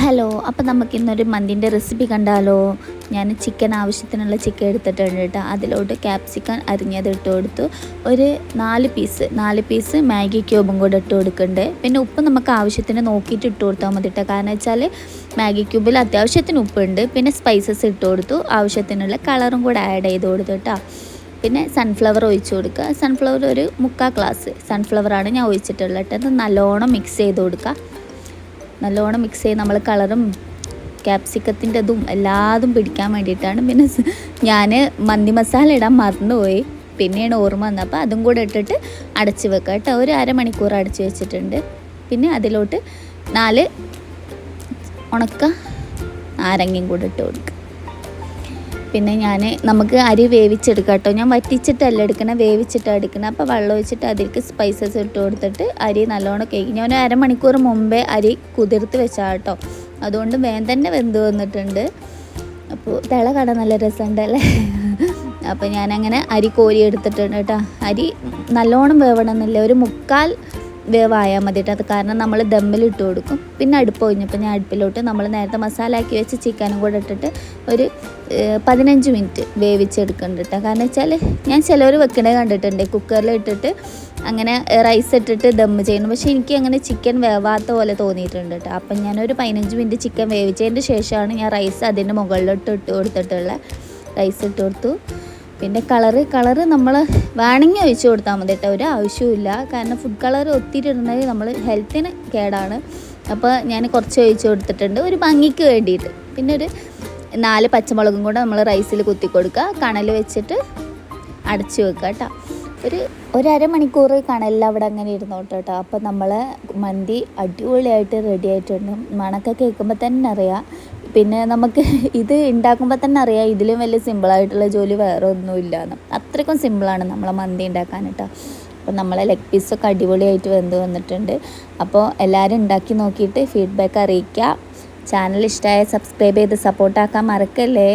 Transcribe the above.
Hello അപ്പം നമുക്ക് ഇന്നൊരു മന്തിന്റെ റെസിപ്പി കണ്ടാലോ? ഞാൻ ചിക്കൻ ആവശ്യത്തിനുള്ള ചിക്കൻ എടുത്തിട്ടുണ്ട് കേട്ടോ അതിലോട്ട് ക്യാപ്സിക്കൻ അരിഞ്ഞത് ഇട്ട് കൊടുത്തു. ഒരു നാല് പീസ് നാല് പീസ് മാഗി ക്യൂബും കൂടെ ഇട്ട് കൊടുക്കുന്നുണ്ട് പിന്നെ ഉപ്പ് നമുക്ക് ആവശ്യത്തിന് നോക്കിയിട്ട് ഇട്ട് കൊടുത്താൽ മതി കേട്ടോ കാരണം വെച്ചാൽ മാഗി ക്യൂബിൽ അത്യാവശ്യത്തിന് ഉപ്പുണ്ട്. പിന്നെ സ്പൈസസ് ഇട്ട് കൊടുത്തു. ആവശ്യത്തിനുള്ള കളറും കൂടെ ആഡ് ചെയ്ത് കൊടുത്തു കേട്ടോ പിന്നെ സൺഫ്ലവർ ഒഴിച്ചു കൊടുക്കുക സൺഫ്ലവർ ഒരു മുക്കാൽ ഗ്ലാസ് സൺഫ്ലവറാണ് ഞാൻ ഒഴിച്ചിട്ടുള്ളത് കേട്ടോ അത് നല്ലോണം മിക്സ് ചെയ്ത് കൊടുക്കുക നല്ലോണം മിക്സ് ചെയ്ത് നമ്മൾ കളറും ക്യാപ്സിക്കത്തിന്റെ അതും എല്ലാതും പിടിക്കാൻ വേണ്ടിയിട്ടാണ്. പിന്നെ ഞാൻ മന്തി മസാല ഇടാൻ മറന്നുപോയി. പിന്നെയാണ് ഓർമ്മ വന്നത്. അപ്പോൾ അതും കൂടെ ഇട്ടിട്ട് അടച്ച് വെക്കുക കേട്ടോ. ഒരു അരമണിക്കൂർ അടച്ച് വെച്ചിട്ടുണ്ട്. പിന്നെ അതിലോട്ട് നാല് ഉണക്ക നാരങ്ങയും കൂടെ ഇട്ട് കൊടുക്കുക. പിന്നെ ഞാൻ നമുക്ക് അരി വേവിച്ചെടുക്കാം കേട്ടോ. ഞാൻ വറ്റിച്ചിട്ടല്ല എടുക്കണം വേവിച്ചിട്ടാണ് എടുക്കണം. അപ്പോൾ വെള്ളം ഒഴിച്ചിട്ട് അതിലേക്ക് സ്പൈസസ് ഇട്ട് കൊടുത്തിട്ട് അരി നല്ലോണം കേക്ക്. ഞാൻ ഒരു അരമണിക്കൂർ മുമ്പേ അരി കുതിർത്ത് വെച്ചാൽ കേട്ടോ. അതുകൊണ്ട് വേഗം തന്നെ വെന്ത് വന്നിട്ടുണ്ട്. അപ്പോൾ തിള കട നല്ല രസമുണ്ടല്ലേ അപ്പോൾ ഞാനങ്ങനെ അരി കോരി എടുത്തിട്ടുണ്ട് കേട്ടോ. അരി നല്ലോണം വേവണമെന്നില്ല. ഒരു മുക്കാൽ വേവായാൽ മതി കേട്ടോ അത് കാരണം നമ്മൾ ദമ്മിലിട്ട് കൊടുക്കും. പിന്നെ അടുപ്പ് ഒഴിഞ്ഞപ്പോൾ ഞാൻ അടുപ്പിലോട്ട് നമ്മൾ നേരത്തെ മസാല ആക്കി വെച്ച് ചിക്കനും കൂടെ ഇട്ടിട്ട് ഒരു പതിനഞ്ച് മിനിറ്റ് വേവിച്ചെടുക്കുന്നുണ്ട് കേട്ടോ. കാരണം വെച്ചാൽ ഞാൻ ചിലവർ വെക്കണേ കണ്ടിട്ടുണ്ട്. കുക്കറിൽ ഇട്ടിട്ട് അങ്ങനെ റൈസ് ഇട്ടിട്ട് ദമ്മ് ചെയ്യണം പക്ഷേ എനിക്ക് അങ്ങനെ ചിക്കൻ വേവാത്ത പോലെ തോന്നിയിട്ടുണ്ട് കേട്ടോ. അപ്പം ഞാനൊരു പതിനഞ്ച് മിനിറ്റ് ചിക്കൻ വേവിച്ചതിന്റെ ശേഷമാണ് ഞാൻ റൈസ് അതിന്റെ മുകളിലോട്ട് ഇട്ട് കൊടുത്തിട്ടുള്ള റൈസ് ഇട്ട് കൊടുത്തു. പിന്നെ കളറ് കളറ് നമ്മൾ വേണമെങ്കിൽ ഒഴിച്ചു കൊടുത്താൽ മതി കേട്ടോ. ഒരു ആവശ്യമില്ല കാരണം ഫുഡ് കളർ ഒത്തിരി ഇടുന്നത് നമ്മൾ ഹെൽത്തിന് കേടാണ്. അപ്പോൾ ഞാൻ കുറച്ച് ഒഴിച്ചു കൊടുത്തിട്ടുണ്ട്. ഒരു ഭംഗിക്ക് വേണ്ടിയിട്ട്. പിന്നെ ഒരു നാല് പച്ചമുളകും കൂടെ നമ്മൾ റൈസിൽ കുത്തി കൊടുക്കുക. കണൽ വെച്ചിട്ട് അടച്ചു വെക്കുക കേട്ടോ. ഒരു ഒരമണിക്കൂർ കണലിൽ അവിടെ അങ്ങനെ ഇരുന്നോട്ടെ കേട്ടോ. അപ്പോൾ നമ്മൾ മന്തി അടിപൊളിയായിട്ട് റെഡി ആയിട്ടുണ്ട്. മണക്ക കേൾക്കുമ്പോൾ തന്നെ അറിയാം. പിന്നെ നമുക്ക് ഇത് ഉണ്ടാക്കുമ്പോൾ തന്നെ അറിയാം ഇതിലും വലിയ സിമ്പിളായിട്ടുള്ള ജോലി വേറെ ഒന്നുമില്ലാന്ന്. അത്രയ്ക്കും സിമ്പിളാണ് നമ്മളെ മന്തി ഉണ്ടാക്കാൻ കേട്ടോ അപ്പോൾ നമ്മളെ ലെഗ് പീസൊക്കെ അടിപൊളിയായിട്ട് വെന്ത് വന്നിട്ടുണ്ട്. അപ്പോൾ എല്ലാവരും ഉണ്ടാക്കി നോക്കിയിട്ട് ഫീഡ്ബാക്ക് അറിയിക്കുക ചാനൽ ഇഷ്ടമായ സബ്സ്ക്രൈബ് ചെയ്ത് സപ്പോർട്ടാക്കാൻ മറക്കല്ലേ?